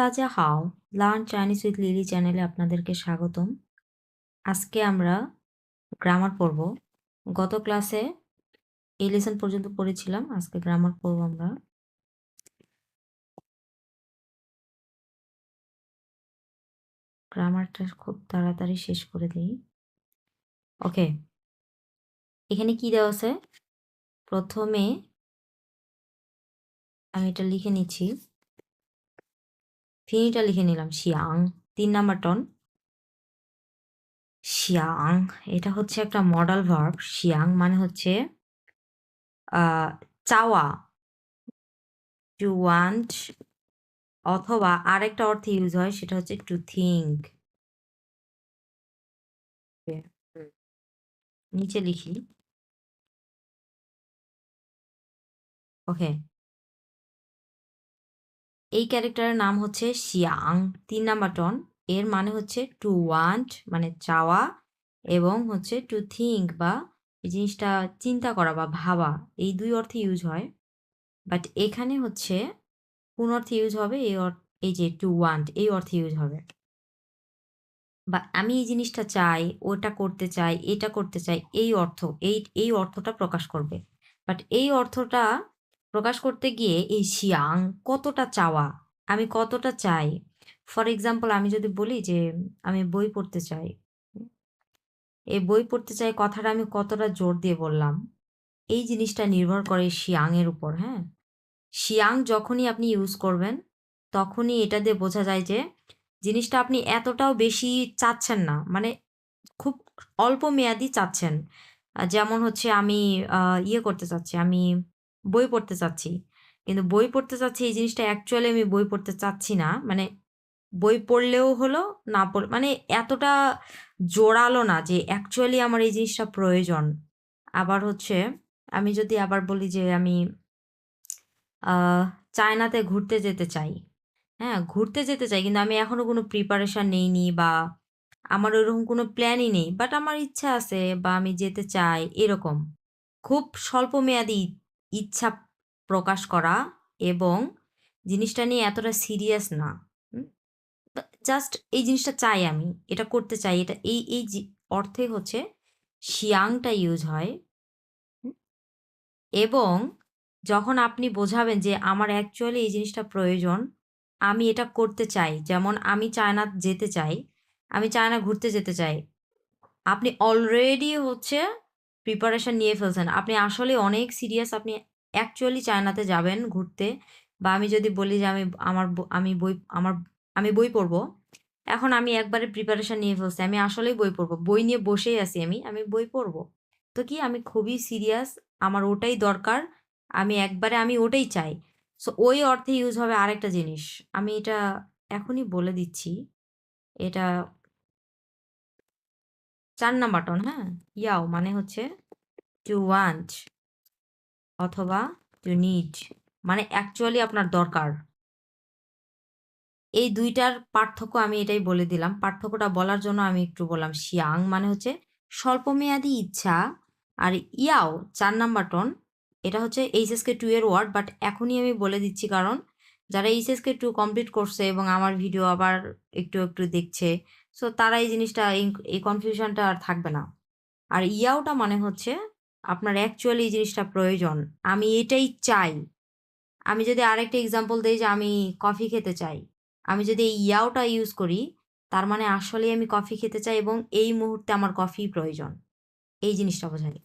তাজা হাও, learn Chinese with lily চ্যানেলে আপনাদেরকে স্বাগতম। আজকে আমরা গ্রামার পড়ব গত ক্লাসে এই লেসন পর্যন্ত পড়েছিলাম, আজকে গ্রামার পড়ব আমরা গ্রামারটা খুব তাড়াতাড়ি শেষ করে দিই। ওকে, এখানে কি দেওয়া আছে? প্রথমে আমি এটা লিখে নিচ্ছি। ফিনিটা লিখে নিলাম শিয়াং তিন নাম্বার টন শিয়াং এটা হচ্ছে একটা মডাল ভার্ব শিয়াং মানে হচ্ছে চাওয়া। টু ওয়ান্ট অথবা আরেকটা অর্থে ইউজ হয়, সেটা হচ্ছে টু থিঙ্ক নিচে লিখি। ওকে এই ক্যারেক্টারের নাম হচ্ছে শিয়াং, তিন নাম্বার টন এর মানে হচ্ছে টু ওয়ান্ট মানে চাওয়া, এবং হচ্ছে টু থিঙ্ক বা এই জিনিসটা চিন্তা করা বা ভাবা, এই দুই অর্থে ইউজ হয়। বাট এখানে হচ্ছে কোন অর্থে ইউজ হবে? এই এই যে টু ওয়ান্ট এই অর্থে ইউজ হবে। বা আমি এই জিনিসটা চাই, ওটা করতে চাই, এটা করতে চাই, এই অর্থ, এই এই অর্থটা প্রকাশ করবে। বাট এই অর্থটা প্রকাশ করতে গিয়ে এই শিয়াং কতটা চাওয়া? আমি কতটা চাই? ফর এক্সাম্পল আমি যদি বলি যে, আমি বই পড়তে চাই। এই বই পড়তে চাই কথাটা আমি কতটা জোর দিয়ে বললাম? এই জিনিসটা নির্ভর করে শিয়াং এর উপর হ্যাঁ? শিয়াং যখনই আপনি ইউজ করবেন, তখনই এটা দিয়ে বোঝা যায় যে, জিনিসটা আপনি এতটাও বেশি চাচ্ছেন না। মানে খুব অল্প মেয়াদি চাচ্ছেন। যেমন হচ্ছে আমি ইয়ে করতে চাচ্ছি, আমি বই পড়তে চাচ্ছি। কিন্তু বই পড়তে চাচ্ছি, এই জিনিসটা অ্যাকচুয়ালি আমি বই পড়তে চাচ্ছি না। মানে বই পড়লেও হলো, না পড় মানে এতটা জোরালো না যে অ্যাকচুয়ালি আমার এই জিনিসটা প্রয়োজন। আবার হচ্ছে, আমি যদি আবার বলি যে আমি চায়নাতে ঘুরতে যেতে চাই। হ্যাঁ ঘুরতে যেতে চাই, কিন্তু আমি এখনও কোনো প্রিপারেশন নেইনি বা আমার ওইরকম কোনো প্ল্যানই নেই। বাট আমার ইচ্ছা আছে বা আমি যেতে চাই, এরকম। খুব স্বল্প মেয়াদি ইচ্ছা প্রকাশ করা এবং জিনিসটা নিয়ে এতটা সিরিয়াস না। জাস্ট এই জিনিসটা চাই আমি, এটা করতে চাই, এটা এই এই অর্থে হচ্ছে শিয়াংটা ইউজ হয়। এবং যখন আপনি বোঝাবেন যে আমার অ্যাকচুয়ালি এই জিনিসটা প্রয়োজন, আমি এটা করতে চাই, যেমন আমি চায়না যেতে চাই, আমি চায়না ঘুরতে যেতে চাই, আপনি অলরেডি হচ্ছে প্রিপারেশন নিয়ে ফেলছেন। আপনি আসলে অনেক সিরিয়াস আপনি অ্যাকচুয়ালি চায়নাতে যাবেন ঘুরতে বা আমি যদি বলি যে আমি আমার আমি বই, আমার, আমি বই পড়ব, এখন আমি একবারে প্রিপারেশান নিয়ে ফেলছি। আমি আসলেই বই পড়ব। বই নিয়ে বসেই আছি আমি আমি বই পড়ব। তো কি আমি খুবই সিরিয়াস আমার ওটাই দরকার, আমি একবারে, আমি ওটাই চাই। সো ওই অর্থে ইউজ হবে আরেকটা জিনিস। আমি এটা এখনই বলে দিচ্ছি। এটা চার নাম্বার টন হ্যাঁ? ইয়াও মানে হচ্ছে টু ওয়ান্ট অথবা টু নিড মানে অ্যাকচুয়ালি আপনার দরকার। এই দুইটার পার্থক্য আমি এটাই বলে দিলাম। পার্থক্যটা বলার জন্য আমি একটু বললাম শিয়াং মানে হচ্ছে স্বল্পমেয়াদী ইচ্ছা আর ইয়াও চার নাম্বার টন এটা হচ্ছে এইচএসকে টু এর ওয়ার্ড বাট এখনই আমি বলে দিচ্ছি কারণ যারা এইচএসকে টু কমপ্লিট করছে এবং আমার ভিডিও আবার একটু একটু দেখছে সো তারা এই জিনিসটা, এই এই কনফিউশনটা আর থাকবে না। আর ইয়াওটা মানে হচ্ছে আপনার অ্যাকচুয়ালি এই জিনিসটা প্রয়োজন। আমি এটাই চাই। আমি যদি আরেকটা এক্সাম্পল দিই যে আমি কফি খেতে চাই। আমি যদি এই ইয়াওটা ইউজ করি, তার মানে আসলে আমি কফি খেতে চাই এবং এই মুহূর্তে আমার কফি প্রয়োজন। এই জিনিসটা বোঝায়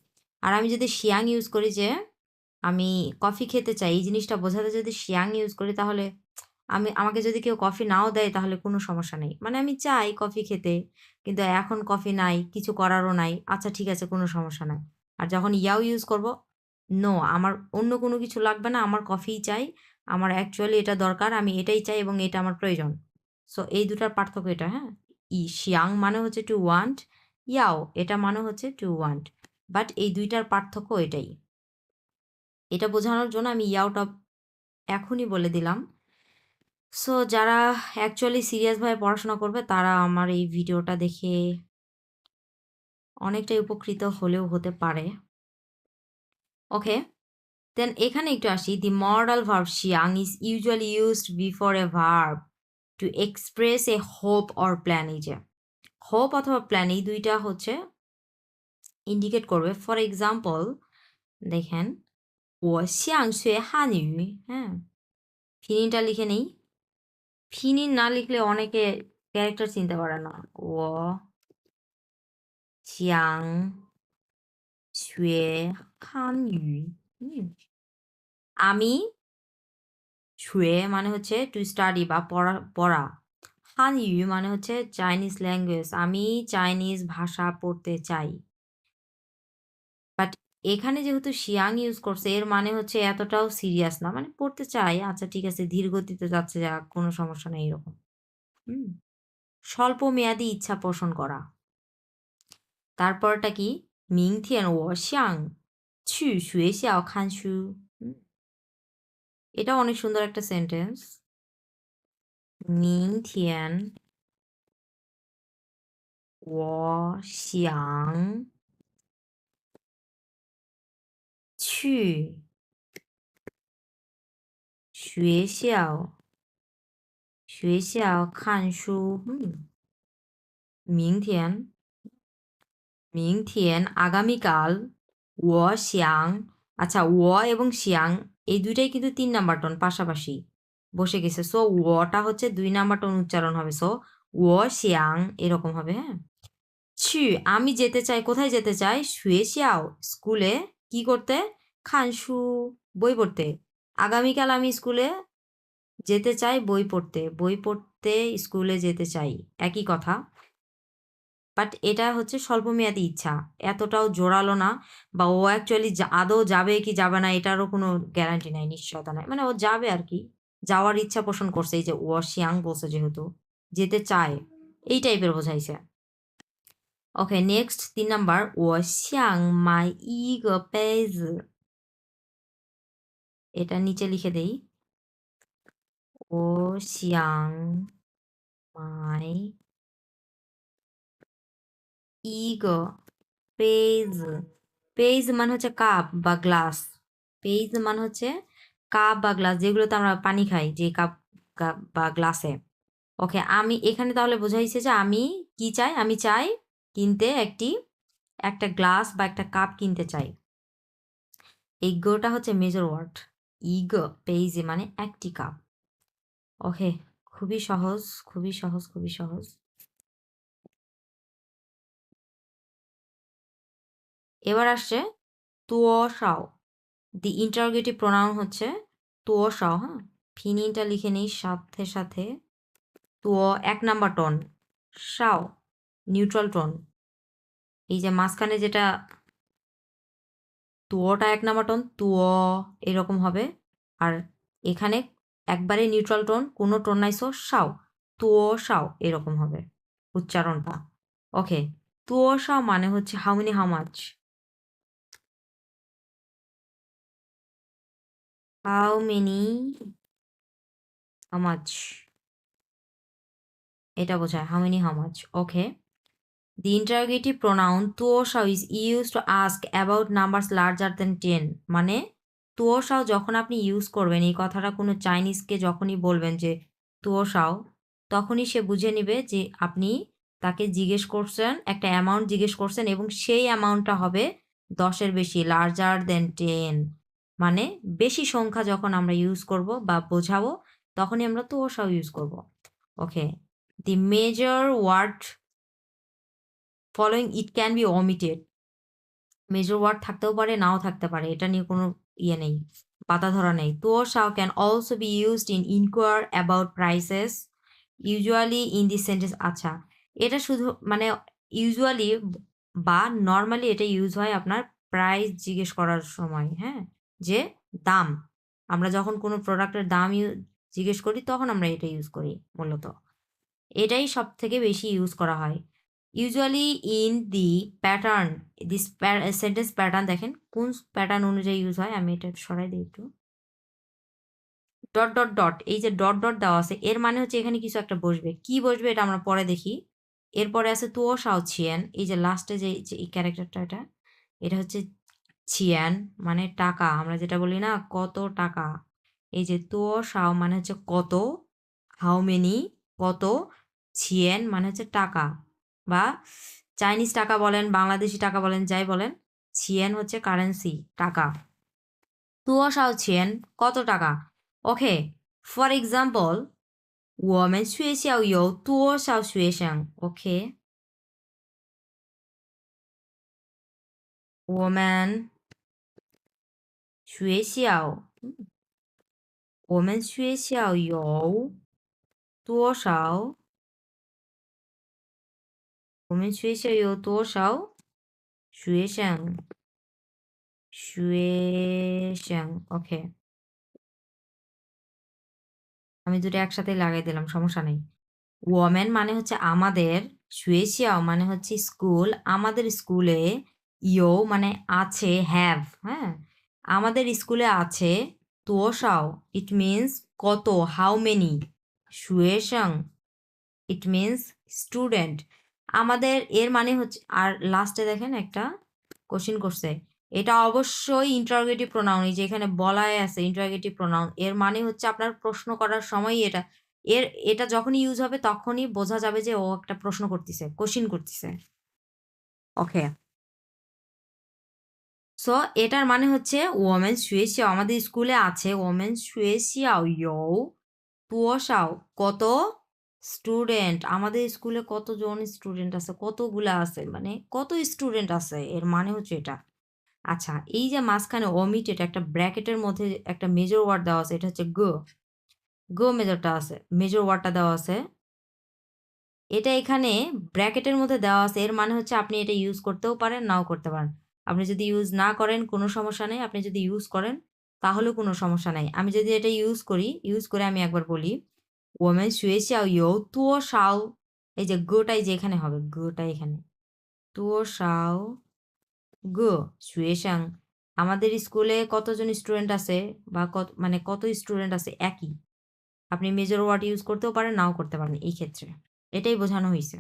আর আমি যদি শিয়াং ইউজ করি যে আমি কফি খেতে চাই, এই জিনিসটা বোঝাতে যদি শিয়াং ইউজ করি তাহলে আমি, আমাকে যদি কেউ কফি নাও দেয় তাহলে কোনো সমস্যা নেই। মানে আমি চাই কফি খেতে, কিন্তু এখন কফি নাই, কিছু করারও নাই। আচ্ছা ঠিক আছে, কোনো সমস্যা নাই। আর যখন ইয়াও ইউজ করব নো আমার অন্য কোনো কিছু লাগবে না, আমার কফিই চাই। আমার অ্যাকচুয়ালি এটা দরকার, আমি এটাই চাই এবং এটা আমার প্রয়োজন। সো এই দুটার পার্থক্য এটা হ্যাঁ? ই শিয়াং মানে হচ্ছে টু ওয়ান্ট ইয়াও এটা মানে হচ্ছে টু ওয়ান্ট বাট এই দুইটার পার্থক্য এটাই। এটা বোঝানোর জন্য আমি ইয়াওটা এখনই বলে দিলাম। সো, যারা অ্যাকচুয়ালি সিরিয়াসভাবে পড়াশোনা করবে, তারা আমার এই ভিডিওটা দেখে অনেকটাই উপকৃত হলেও হতে পারে। ওকে, দেন এখানে একটু আসি। The modal verb Xiang is usually used before a verb to express a hope or plan এই যে হোপ অথবা প্ল্যান এই দুইটা হচ্ছে ইন্ডিকেট করবে। ফর এক্সাম্পল দেখেন ও শিয়াং শুয়ে হানইউ হ্যাঁ ফিনিংটা লিখে নেই ফিনিং না লিখলে অনেকে ক্যারেক্টার চিনতে পারে না ও শিয়াং শুয়ে হুম। আমি শুয়ে মানে হচ্ছে টু স্টাডি বা পড়া পড়া। হান ইউ মানে হচ্ছে চাইনিজ ল্যাঙ্গুয়েজ আমি চাইনিজ ভাষা পড়তে চাই এখানে যেহেতু শিয়াং ইউজ করছে, এর মানে হচ্ছে এতটাও সিরিয়াস না। মানে পড়তে চাই আচ্ছা ঠিক আছে, ধীর গতিতে যাচ্ছে যা কোনো সমস্যা নেই এরকম। হুম, স্বল্প মেয়াদি ইচ্ছা পোষণ করা। তারপরটা কি? মিং থিয়ান ও শিয়াং। ছু শুয়ে শিয়া খান শু এটা অনেক সুন্দর একটা সেন্টেন্স মিং থিয়ান ও শিয়াং 去学校学校看书。嗯，明天明天 আগামীকাল 我想আচ্ছা ও এবং শিয়াং এই দুইটাই কিন্তু তিন নাম্বার টন পাশাপাশি বসে গেছে সো ওটা হচ্ছে দুই নাম্বার টোন উচ্চারণ হবে সো ও শিয়াং এরকম হবে হ্যাঁ ছু আমি যেতে চাই কোথায় যেতে চাই শুয়ে শিয়াও স্কুলে কি করতে খানসু বই পড়তে। আগামীকাল আমি স্কুলে যেতে চাই বই পড়তে। বই পড়তে স্কুলে যেতে চাই, একই কথা। বাট এটা হচ্ছে স্বল্পমেয়াদী ইচ্ছা। এতটাও জোরালো না বা ও অ্যাকচুয়ালি আদৌ যাবে কি যাবে না এটারও কোনো গ্যারান্টি নাই, নিশ্চয়তা নাই। মানে ও যাবে আর কি। যাওয়ার ইচ্ছা পোষণ করছে এই যে ওয়াশিয়াং বলছে যেহেতু, যেতে চায়। এই টাইপের বোঝাইছে। ওকে নেক্সট তিন নাম্বার। ওয়াশিয়াং মাই ইগ পেজ এটা নিচে লিখে দেই। ও শিয়াং মাই ইগ। পেজ পেজ মানে হচ্ছে কাপ বা গ্লাস। পেজ মানে হচ্ছে কাপ বা গ্লাস যেগুলোতে আমরা পানি খাই, যে কাপ বা গ্লাসে। ওকে, আমি এখানে তাহলে বোঝাইছে যে আমি কি চাই? আমি চাই কিনতে একটি, একটা গ্লাস বা একটা কাপ কিনতে চাই। এই গোটা হচ্ছে মেজর ওয়ার্ড ইগ পেইজে মানে একটি কাপ ওকে খুবই সহজ খুবই সহজ খুবই সহজ. এবার আসছে তুয় সাও দি ইন্টারোগেটিভ প্রোনাউন হচ্ছে তুয় সাও হ্যাঁ? ফিনিটা লিখে নিই, সাথে সাথে। তুয়, এক নাম্বার টন সাও নিউট্রাল টন এই যে মাঝখানে যেটা তুয়টা এক নাম্বার টোন তুয় এরকম হবে আর এখানে একবারে নিউট্রাল টোন কোনো টোন নাই সাও তুয় সাও, এরকম হবে উচ্চারণটা ওকে তুয় সাও মানে হচ্ছে how many how much How many? How much? এটা বোঝায়, how many, how much okay the interrogative pronoun tuoshao is used to ask about numbers larger than 10 মানে তুয়োশাও যখন আপনি ইউজ করবেন, এই কথাটা কোনো চাইনিজকে যখনই বলবেন যে তুয়োশাও তখনই সে বুঝে নেবে যে আপনি তাকে জিজ্ঞেস করছেন, একটা অ্যামাউন্ট জিজ্ঞেস করছেন এবং সেই অ্যামাউন্টটা হবে দশের বেশি লার্জার দেন টেন মানে বেশি সংখ্যা যখন আমরা ইউজ করব বা বোঝাবো, তখনই আমরা তুয়োশাও ইউজ করব। Okay the major word following it can be omitted major word থাকতেও পারে, নাও থাকতে পারে, এটা নিয়ে কোনো ইয়ে নেই বাধা ধরা নেই। তো শাও can also be used in inquire about prices usually in this sentence আচ্ছা এটা শুধু মানে ইউজুয়ালি বা নর্মালি এটা ইউজ হয় আপনার প্রাইস জিজ্ঞেস করার সময় হ্যাঁ? যে দাম, আমরা যখন কোনো প্রোডাক্টের দাম জিজ্ঞেস করি, তখন আমরা এটা ইউজ করি মূলত। এটাই সব থেকে বেশি ইউজ করা হয়। Usually in the pattern this sentence pattern দেখেন, কোন প্যাটার্ন অনুযায়ী ইউজ হয়, আমি এটা সরাই দিই একটু। ডট ডট ডট এই যে ডট ডট দেওয়া আছে, এর মানে হচ্ছে এখানে কিছু একটা বসবে। কি বসবে এটা আমরা পরে দেখি। এরপরে আছে তুও সাও ছিয়েন, এই যে লাস্টে যে এই ক্যারেক্টারটা এটা এটা হচ্ছে ছিয়ান মানে টাকা, আমরা যেটা বলি না, কত টাকা। এই যে তুও সাও মানে হচ্ছে কত হাউ মেনি কত, ছিয়েন মানে হচ্ছে টাকা। বা চাইনিজ টাকা বলেন বাংলাদেশি টাকা বলেন যাই বলেন ছিয়েন হচ্ছে কারেন্সি টাকা তুয়াশাও ছিয়েন কত টাকা ওকে ফর এক্সাম্পল 我们学校有多少学生？OK，我们学校，嗯我们学校有多少？ 我们学校有多少学生？学生，OK。আমি দুটো একসাথে লাগাই দিলাম সমস্যা নেই ওমেন মানে হচ্ছে আমাদের শুয়েশিয়াও মানে হচ্ছে স্কুল আমাদের স্কুলে ইও মানে আছে হ্যাভ হ্যাঁ আমাদের স্কুলে আছে তোষাও ইট মিনস কত how many শুয়েশাং it means student আমাদের এর মানে হচ্ছে, আর লাস্টে দেখেন একটা কোশ্চিন করছে। এটা অবশ্যই ইন্টারোগেটিভ প্রোনাউন এই যে এখানে বলাই আছে ইন্টারোগেটিভ প্রোনাউন এর মানে হচ্ছে আপনার প্রশ্ন করার সময় এটা, এর, এটা যখনই ইউজ হবে তখনই বোঝা যাবে যে ও একটা প্রশ্ন করতেছে কোশ্চিন করতেছে। ওকে সো এটার মানে হচ্ছে ওমেন শুয়েশিয়াও আমাদের স্কুলে আছে ওমেন শুয়েশিয়াও ইউ তুয়াশাও কত স্টুডেন্ট, আমাদের স্কুলে কতজন স্টুডেন্ট আছে? কতগুলা আছে? মানে কত স্টুডেন্ট আছে? এর মানে হচ্ছে এটা। আচ্ছা এই যে মাঝখানে অমিট এটা একটা ব্র্যাকেটের মধ্যে একটা মেজর ওয়ার্ড দেওয়া আছে, এটা হচ্ছে গ। গ মেজরটা আছে মেজর ওয়ার্ডটা দেওয়া আছে। এটা এখানে ব্র্যাকেটের মধ্যে দেওয়া আছে, এর মানে হচ্ছে আপনি এটা ইউজ করতেও পারেন, নাও করতে পারেন। আপনি যদি ইউজ না করেন, কোনো সমস্যা নেই। আপনি যদি ইউজ করেন, তাহলেও কোনো সমস্যা নাই। আমি যদি এটা ইউজ করি ইউজ করে আমি একবার বলি ওমেন শুয়েশাও ইউ তুও সাও এই যে গোটাই যে এখানে হবে গোটা এখানে তুও সাও গো শুয়েশাং আমাদের স্কুলে কতজন স্টুডেন্ট আছে বা কত মানে কত স্টুডেন্ট আছে একই আপনি মেজর ওয়ার্ড ইউজ করতেও পারেন নাও করতে পারেন এই ক্ষেত্রে এটাই বোঝানো হয়েছে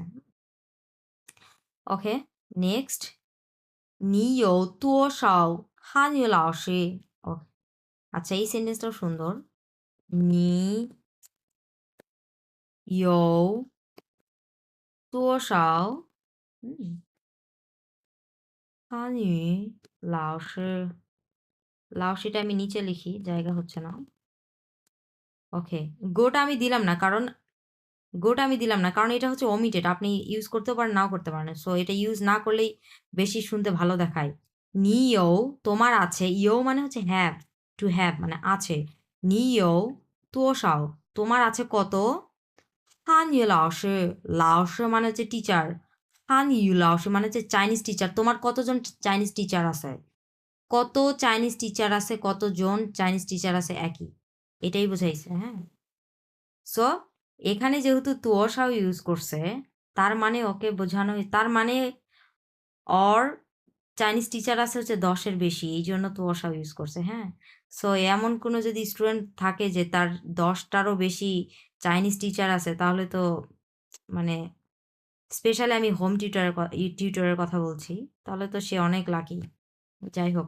ওকে নেক্সট 你有多少汉语老师ওকে আচ্ছা এই সেন্টেন্সটাও সুন্দর 你 有多少嗯汉语老师লাউসিটা আমি নিচে লিখি জায়গা হচ্ছে না ওকে গোটা আমি দিলাম না কারণ গোটা আমি দিলাম না কারণ এটা হচ্ছে ওমিটেড আপনি ইউজ করতেও পারেন নাও করতে পারেন সো এটা ইউজ না করলেই বেশি শুনতে ভালো দেখায় নিও তোমার আছে ইও মানে হচ্ছে হ্যাভ টু হ্যাভ মানে আছে নিও তোষাও তোমার আছে কত হান ইউ লাওসে লাওসে মানে হচ্ছে টিচার হান ইউ লাওসে মানে হচ্ছে চাইনিজ টিচার তোমার কতজন চাইনিজ টিচার আছে? কত চাইনিজ টিচার আছে? কতজন চাইনিজ টিচার আছে? একই। এটাই বোঝাইছে হ্যাঁ? সো এখানে যেহেতু তুয়সাও ইউজ করছে, তার মানে ওকে বোঝানো তার মানে অর চাইনিজ টিচার আছে হচ্ছে দশের বেশি এই জন্য তুয়সাও ইউজ করছে হ্যাঁ? সো এমন কোনো যদি স্টুডেন্ট থাকে যে তার দশটারও বেশি চাইনিজ টিচার আছে, তাহলে তো মানে স্পেশালি আমি হোম টিউটারের টিউটারের কথা বলছি, তাহলে তো সে অনেক লাকি। যাই হোক।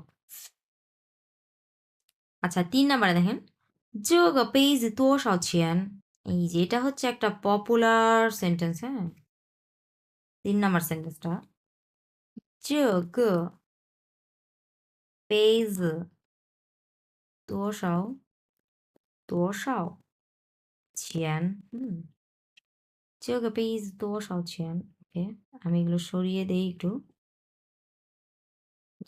আচ্ছা তিন নাম্বারে দেখেন। যোগ পেজ তো সচিয়ান। এই যে, এটা হচ্ছে একটা পপুলার সেন্টেন্স হ্যাঁ? তিন নাম্বার সেন্টেন্সটা যোগ পেজ 多少多少钱？হুম 这个杯子多少钱ওকে আমি এগুলো সরিয়ে দেই একটু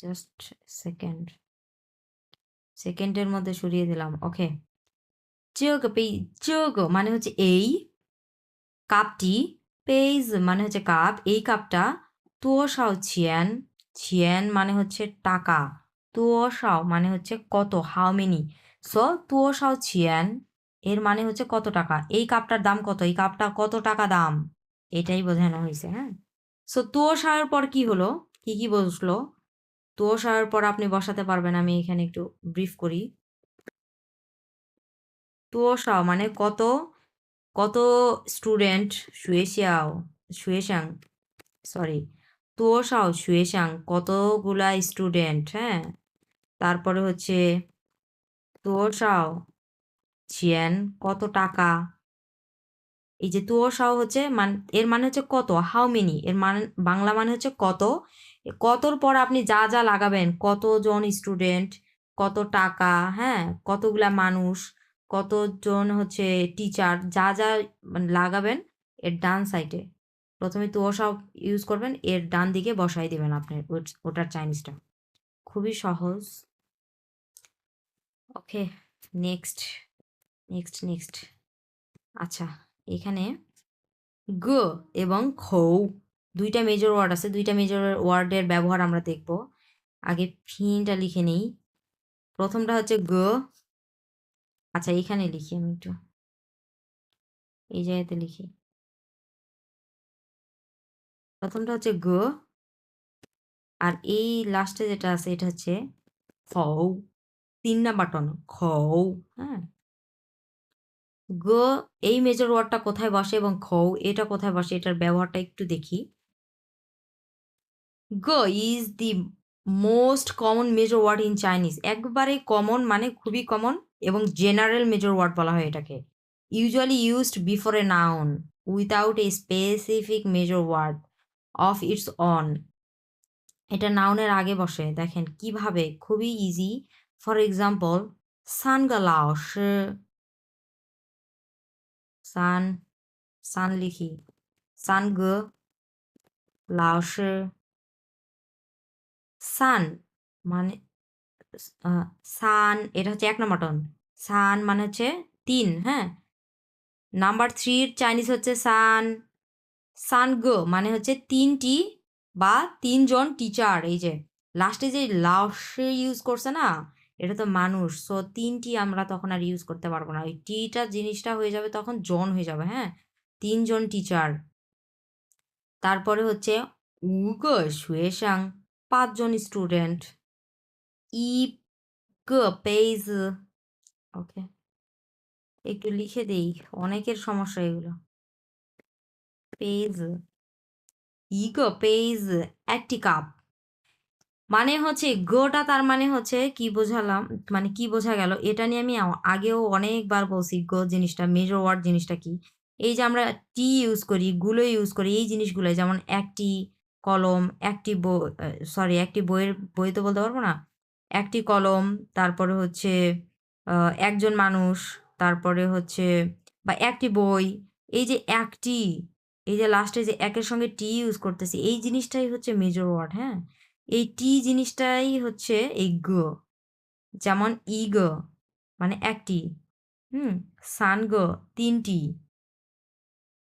জাস্ট সেকেন্ড সেকেন্ডের মধ্যে সরিয়ে দিলাম ওকে 这个杯这个মানে হচ্ছে এই কাপটি পেজ মানে হচ্ছে কাপ এই কাপটা তোষাও ছিয়ান ছিয়ান মানে হচ্ছে টাকা তোষাও মানে হচ্ছে কত? হাউ মেনি সো তোষাও ছিয়ান, এর মানে হচ্ছে কত টাকা? এই কাপটার দাম কত? এই কাপটা কত টাকা দাম? এটাই বোঝানো হয়েছে হ্যাঁ? সো তোষাওয়ের পর কি হলো? কি কি বসল? তোষাওয়ের পর আপনি বসাতে পারবেন, আমি এখানে একটু ব্রিফ করি। তোষাও মানে কত? কত স্টুডেন্ট শুয়েশিয়াও শুয়েশাং সরি তোষাও শুয়েশাং কতগুলা স্টুডেন্ট হ্যাঁ? তারপরে হচ্ছে তোষাও ছিয়েন কত টাকা? এই যে তুয়োসাও হচ্ছে মান, এর মানে হচ্ছে কত? হাউ মেনি এর মানে বাংলা মানে হচ্ছে কত? কতর পর আপনি যা যা লাগাবেন? কতজন স্টুডেন্ট কত টাকা? হ্যাঁ কতগুলা মানুষ? কতজন হচ্ছে টিচার যা যা মানে লাগাবেন এর ডান সাইডে প্রথমে তুয়োসাও ইউজ করবেন, এর ডান দিকে বসাই দেবেন আপনি ওট- ওটার চাইনিজটা খুবই সহজ। ওকে নেক্সট নেক্সট নেক্সট আচ্ছা এখানে গ এবং খৌ, দুইটা মেজর ওয়ার্ড আছে, দুইটা মেজর ওয়ার্ডের ব্যবহার আমরা দেখব। আগে ফিনটা লিখে নেই। প্রথমটা হচ্ছে গ। আচ্ছা এখানে লিখি আমি একটু। এই জায়গাতে লিখি। প্রথমটা হচ্ছে গ। আর এই লাস্টে যেটা আছে, এটা হচ্ছে খৌ তিন নাম্বার টন, খৌ হ্যাঁ। গ, এই মেজর ওয়ার্ডটা কোথায় বসে এবং খৌ এটা কোথায় বসে, এটার ব্যবহারটা একটু দেখি। গ is the most common measure word in Chinese একবারে কমন মানে খুবই কমন এবং জেনারেল মেজর ওয়ার্ড বলা হয় এটাকে। Usually used before a noun without a specific measure word of its own এটা নাউনের আগে বসে, দেখেন কীভাবে? খুবই ইজি ফর এক্সাম্পল সানগালাওস সান সান লিখি সান গ লাওস সান মানে সান এটা হচ্ছে এক নম্বর টন সান মানে হচ্ছে তিন হ্যাঁ? নাম্বার থ্রির চাইনিজ হচ্ছে সান সান গ মানে হচ্ছে তিনটি বা তিনজন টিচার এই যে লাস্টে যে লাউসে ইউজ করছে না এটা তো মানুষ। সো তিনটি আমরা তখন আর ইউজ করতে পারব না। ওই টিটা জিনিসটা হয়ে যাবে তখন জন হয়ে যাবে হ্যাঁ? তিনজন টিচার তারপরে হচ্ছে উগ শুয়েশাং পাঁচজন স্টুডেন্ট ই পেজ ওকে। একটু লিখে দেই, অনেকের সমস্যা এগুলো। পেজ ইগ পেজ একটি কাপ। মানে হচ্ছে গোটা তার মানে হচ্ছে কি বোঝালাম মানে কি বোঝা গেল, এটা নিয়ে আমি আগেও অনেকবার বলছি, গো জিনিসটা মেজর ওয়ার্ড জিনিসটা কি? এই যে আমরা টি ইউজ করি, গুলো ইউজ করি, এই জিনিসগুলো যেমন একটি কলম, একটি বই সরি একটি বইয়ের, বই তো বলতে পারব না, একটি কলম, তারপরে হচ্ছে একজন মানুষ, তারপরে হচ্ছে, বা একটি বই, এই যে একটি, এই যে লাস্টে যে একের সঙ্গে টি ইউজ করতেছি, এই জিনিসটাই হচ্ছে মেজর ওয়ার্ড হ্যাঁ? এই টি জিনিসটাই হচ্ছে এই গ। যেমন ই গ মানে একটি। হুম, সান গ, তিনটি।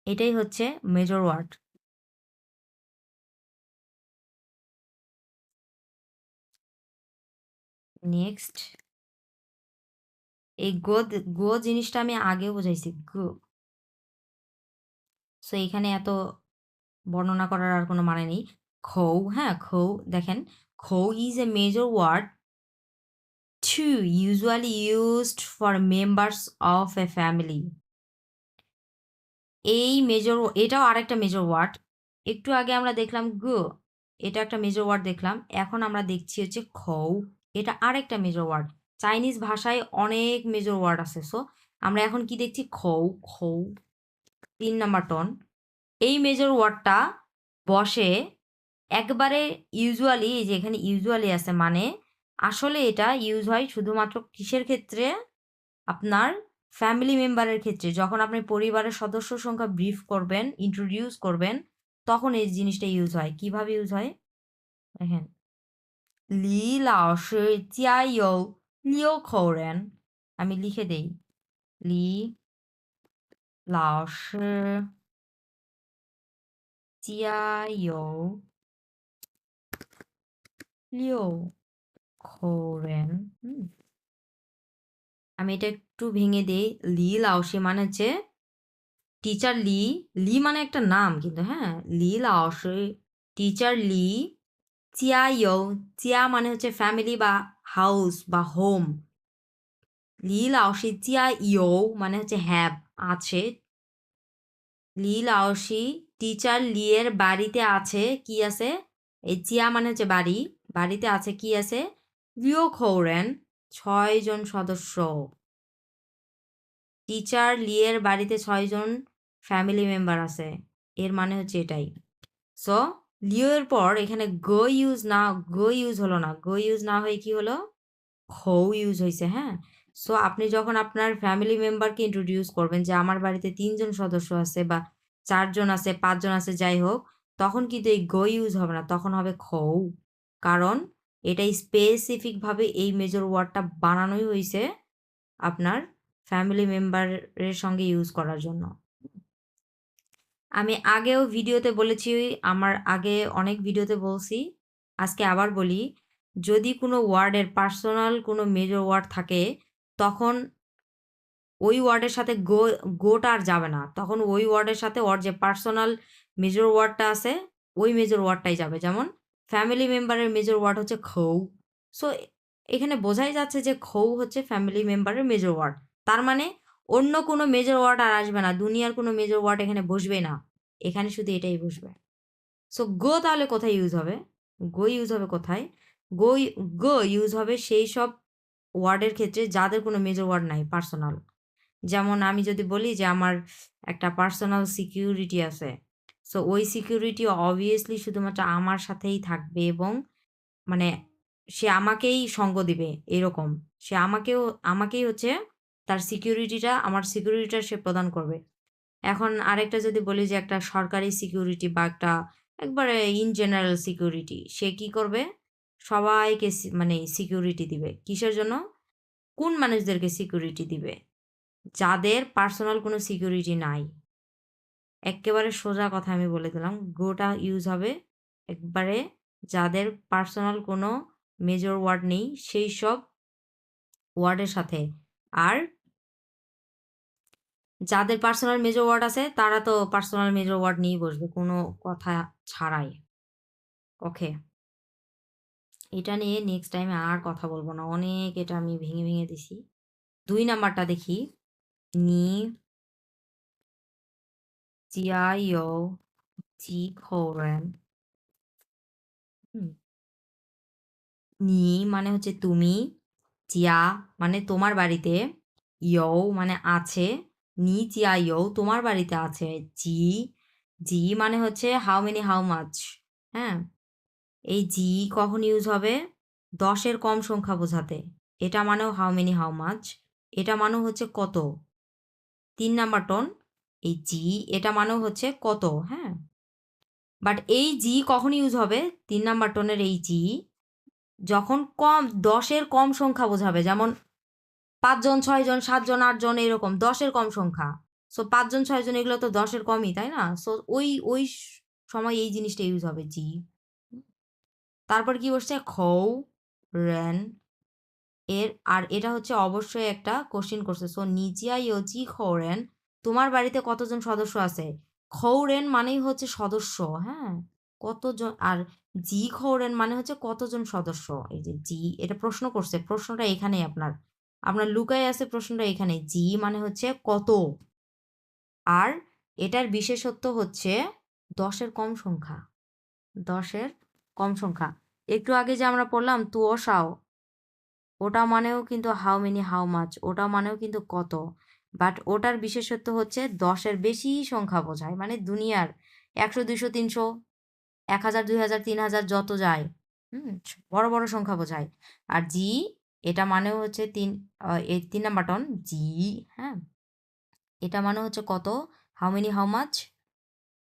এটাই হচ্ছে মেজর ওয়ার্ড নেক্সট এই গো গো জিনিসটা আমি আগেও বোঝাইছি, গো। সো এখানে এত বর্ণনা করার আর কোনো মানে নেই। খৌ হ্যাঁ খৌ, দেখেন, খৌ is a measure word to usually used for members of a family এই মেজর এটাও আরেকটা মেজর ওয়ার্ড একটু আগে আমরা দেখলাম গো, এটা একটা মেজর ওয়ার্ড দেখলাম, এখন আমরা দেখছি হচ্ছে খৌ, এটা আরেকটা মেজর ওয়ার্ড চাইনিজ ভাষায় অনেক মেজর ওয়ার্ড আছে সো আমরা এখন কি দেখছি? খৌ খৌ, তিন নাম্বার টন এই মেজর ওয়ার্ডটা বসে একবারে ইউজুয়ালি এই যে এখানে ইউজুয়ালি আছে মানে আসলে এটা ইউজ হয় শুধুমাত্র কিসের ক্ষেত্রে? আপনার ফ্যামিলি মেম্বারের ক্ষেত্রে। যখন আপনি পরিবারের সদস্য সংখ্যা ব্রিফ করবেন ইন্ট্রোডিউস করবেন, তখন এই জিনিসটা ইউজ হয়। কীভাবে ইউজ হয়? দেখেন। লি লাও শি লিও খৌ রেন আমি লিখে দেই। লি লাও লিও খৌ রেন হুম। আমি এটা একটু ভেঙে দিই। লি লাওসে মানে হচ্ছে টিচার লি। লি মানে একটা নাম কিন্তু হ্যাঁ? লি লাওসে টিচার লি। চিয়া ইউ চিয়া মানে হচ্ছে ফ্যামিলি বা হাউস বা হোম লি লাওসি চিয়া ইউ মানে হচ্ছে হ্যাভ আছে। লি লাওসি টিচার লিয়ের বাড়িতে আছে। কি আছে? এই চিয়া মানে হচ্ছে বাড়ি। বাড়িতে আছে কি আছে? লিও খৌরেন ছয়জন সদস্য। টিচার লিয়ের বাড়িতে ছয়জন ফ্যামিলি মেম্বার আছে। এর মানে হচ্ছে এটাই। সো লিও এর পর এখানে গো ইউজ না, গো ইউজ হলো না। গো ইউজ না হয়ে কি হলো? খৌ ইউজ হয়েছে হ্যাঁ? সো, আপনি যখন আপনার ফ্যামিলি মেম্বারকে ইন্ট্রোডিউস করবেন যে আমার বাড়িতে তিনজন সদস্য আছে বা চারজন আছে পাঁচজন আছে, যাই হোক, তখন কিন্তু এই গো ইউজ হবে না, তখন হবে খৌ। কারণ এটা স্পেসিফিকভাবে এই মেজর ওয়ার্ডটা বানানোই হয়েছে আপনার ফ্যামিলি মেম্বারের সঙ্গে ইউজ করার জন্য। আমি আগেও ভিডিওতে বলেছি, আমার আগে অনেক ভিডিওতে বলছি, আজকে আবার বলি, যদি কোনো ওয়ার্ডের পার্সোনাল কোনো মেজর ওয়ার্ড থাকে, তখন ওই ওয়ার্ডের সাথে গো, গোটা আর যাবে না। তখন ওই ওয়ার্ডের সাথে ওর যে পার্সোনাল মেজর ওয়ার্ডটা আছে, ওই মেজর ওয়ার্ডটাই যাবে। যেমন ফ্যামিলি মেম্বারের মেজর ওয়ার্ড হচ্ছে খৌ সো, এখানে বোঝাই যাচ্ছে যে খৌ হচ্ছে ফ্যামিলি মেম্বারের মেজর ওয়ার্ড। তার মানে অন্য কোনো মেজর ওয়ার্ড আর আসবে না, দুনিয়ার কোনো মেজর ওয়ার্ড এখানে বসবে না। এখানে শুধু এটাই বসবে। সো, গো তাহলে কোথায় ইউজ হবে? গো ইউজ হবে কোথায়? গো গো ইউজ হবে সেই সব ওয়ার্ডের ক্ষেত্রে যাদের কোনো মেজর ওয়ার্ড নাই পার্সোনাল যেমন আমি যদি বলি যে আমার একটা পার্সোনাল সিকিউরিটি আছে সো ওই সিকিউরিটি অবভিয়াসলি শুধুমাত্র আমার সাথেই থাকবে এবং মানে সে আমাকেই সঙ্গ দিবে এরকম। সে আমাকেও, আমাকেই হচ্ছে তার সিকিউরিটিটা আমার সিকিউরিটিটা সে প্রদান করবে। এখন আরেকটা যদি বলি যে একটা সরকারি সিকিউরিটি বা একটা একবারে ইন জেনারেল সিকিউরিটি সে কি করবে? সবাইকে মানে সিকিউরিটি দিবে। কিসের জন্য? কোন মানুষদেরকে সিকিউরিটি দিবে? যাদের পার্সোনাল কোনো সিকিউরিটি নাই। একেবারে সোজা কথা আমি বলে দিলাম। গোটা ইউজ হবে একবারে যাদের পার্সোনাল কোনো মেজর ওয়ার্ড নেই, সেই সব ওয়ার্ডের সাথে। আর যাদের পার্সোনাল মেজর ওয়ার্ড আছে, তারা তো পার্সোনাল মেজর ওয়ার্ড নিয়েই বসবে, কোনো কথা ছাড়াই। ওকে এটা নিয়ে নেক্সট টাইমে আর কথা বলব না। অনেক এটা আমি ভেঙে ভেঙে দিছি। দুই নাম্বারটা দেখি। নি জিআইও জি খোরেন নি মানে হচ্ছে তুমি জিয়া মানে তোমার বাড়িতে ইয়ৌ মানে আছে নি জিয়া ইয়ৌ তোমার বাড়িতে আছে। জি জি মানে হচ্ছে হাউ মেনি হাউ মাচ হ্যাঁ। এই জি কখন ইউজ হবে? দশের কম সংখ্যা বোঝাতে। এটা মানেও হাউ মেনি হাউ মাচ এটা মানেও হচ্ছে কত? তিন নাম্বার টন এই জি এটা মানেও হচ্ছে কত হ্যাঁ? বাট এই জি কখন ইউজ হবে? তিন নাম্বার টনের এই জি যখন কম, দশের কম সংখ্যা বোঝাবে। যেমন পাঁচজন ছয়জন সাতজন আটজন এরকম দশের কম সংখ্যা। সো পাঁচজন ছয়জন এগুলো তো দশের কমই, তাই না? সো ওই ওই সময় এই জিনিসটা ইউজ হবে জি তারপর কি বসছে? খৌ রেন এর, আর এটা হচ্ছে অবশ্যই একটা কোশ্চিন করছে। সো নিজিয়া ইয়োজি খৌরেন তোমার বাড়িতে কতজন সদস্য আছে? খৌরেন মানেই হচ্ছে সদস্য হ্যাঁ? কতজন, আর জি খৌরেন মানে হচ্ছে কতজন সদস্য? এই যে জি, এটা প্রশ্ন করছে, প্রশ্নটা এখানেই আপনার। আপনার লুকাই আছে প্রশ্নটা এখানে জি মানে হচ্ছে কত? আর এটার বিশেষত্ব হচ্ছে দশের কম সংখ্যা, দশের কম সংখ্যা। একটু আগে যে আমরা পড়লাম তুয়সাও ওটা মানেও কিন্তু হাউ মেনি হাউ মাছ ওটা মানেও কিন্তু কত। বাট ওটার বিশেষত্ব হচ্ছে দশের বেশি সংখ্যা বোঝায়। মানে দুনিয়ার একশো, দুইশো, তিনশো, এক হাজার, দুই হাজার, তিন হাজার যত যায়, হুম, বড় বড় সংখ্যা বোঝায়। আর জি এটা মানে হচ্ছে তিন এই তিন নাম্বার টন জি হ্যাঁ? এটা মানে হচ্ছে কত? হাউ মেনি হাউ মাচ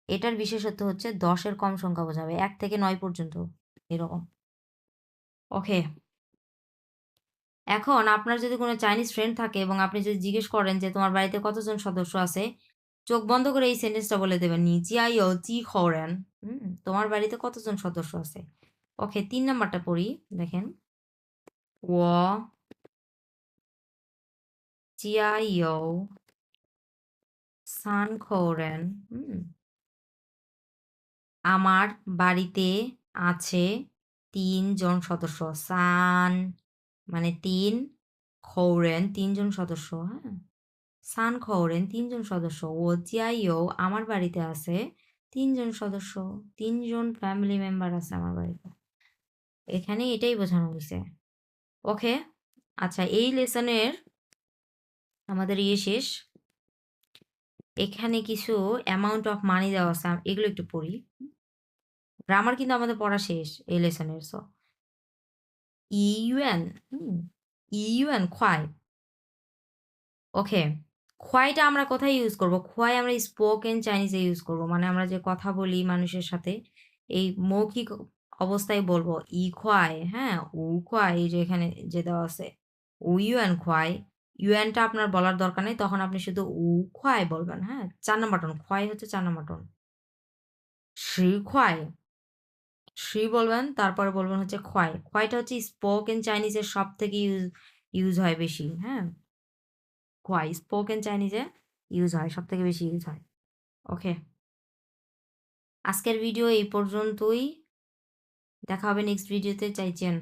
এটার বিশেষত্ব হচ্ছে দশের কম সংখ্যা বোঝাবে, এক থেকে নয় পর্যন্ত, এরকম। ওকে এখন আপনার যদি কোনো চাইনিজ ফ্রেন্ড থাকে এবং আপনি যদি জিজ্ঞেস করেন যে তোমার বাড়িতে কতজন সদস্য আছে, চোখ বন্ধ করে এই সেন্টেন্সটা বলে দেবেন, নি জিআইও জি খরেন হুম, তোমার বাড়িতে কতজন সদস্য আছে? ওকে, তিন নাম্বারটা পড়ি, দেখেন। ও জিআইও সান খরেন হুম। আমার বাড়িতে আছে তিনজন সদস্য, সান মানে তিন খৌরেন তিনজন সদস্য হ্যাঁ? সান খৌরেন তিনজন সদস্য। ও জিয়াইও আমার বাড়িতে আছে, তিনজন সদস্য, তিনজন ফ্যামিলি মেম্বার আছে আমার বাড়িতে। এখানে এটাই বোঝানো হয়েছে ওকে আচ্ছা এই লেসনের আমাদের ইয়ে শেষ। এখানে কিছু অ্যামাউন্ট অফ মানি দেওয়া আছে, এগুলো একটু পড়ি। গ্রামার কিন্তু আমাদের পড়া শেষ এই লেসনের সো ইউএন ইউএন খোয়াই ওকে খোয়াইটা আমরা কোথায় ইউজ করব? খোয়াই আমরা স্পোকেন চাইনিজে ইউজ করব। মানে আমরা যে কথা বলি মানুষের সাথে, এই মৌখিক অবস্থায় বলব ই খোয়াই হ্যাঁ উ খোয়াই এই যে এখানে যে দেওয়া আছে উ ইউএন খোয়াই ইউএনটা আপনার বলার দরকার নেই, তখন আপনি শুধু উ খোয়াই বলবেন হ্যাঁ চার নাম্বার খোয়াই হচ্ছে চার নাম্বার শ্রী খোয়াই শ্রী বলবেন, তারপরে বলবেন হচ্ছে খয় খয়টা হচ্ছে স্পোকেন চাইনিজের সব থেকে ইউজ ইউজ হয় বেশি হ্যাঁ? খোয়াই স্পোকেন চাইনিজে ইউজ হয় সব থেকে বেশি ইউজ হয়। ওকে আজকের ভিডিও এই পর্যন্তই। দেখা হবে নেক্সট ভিডিওতে চাইছেন।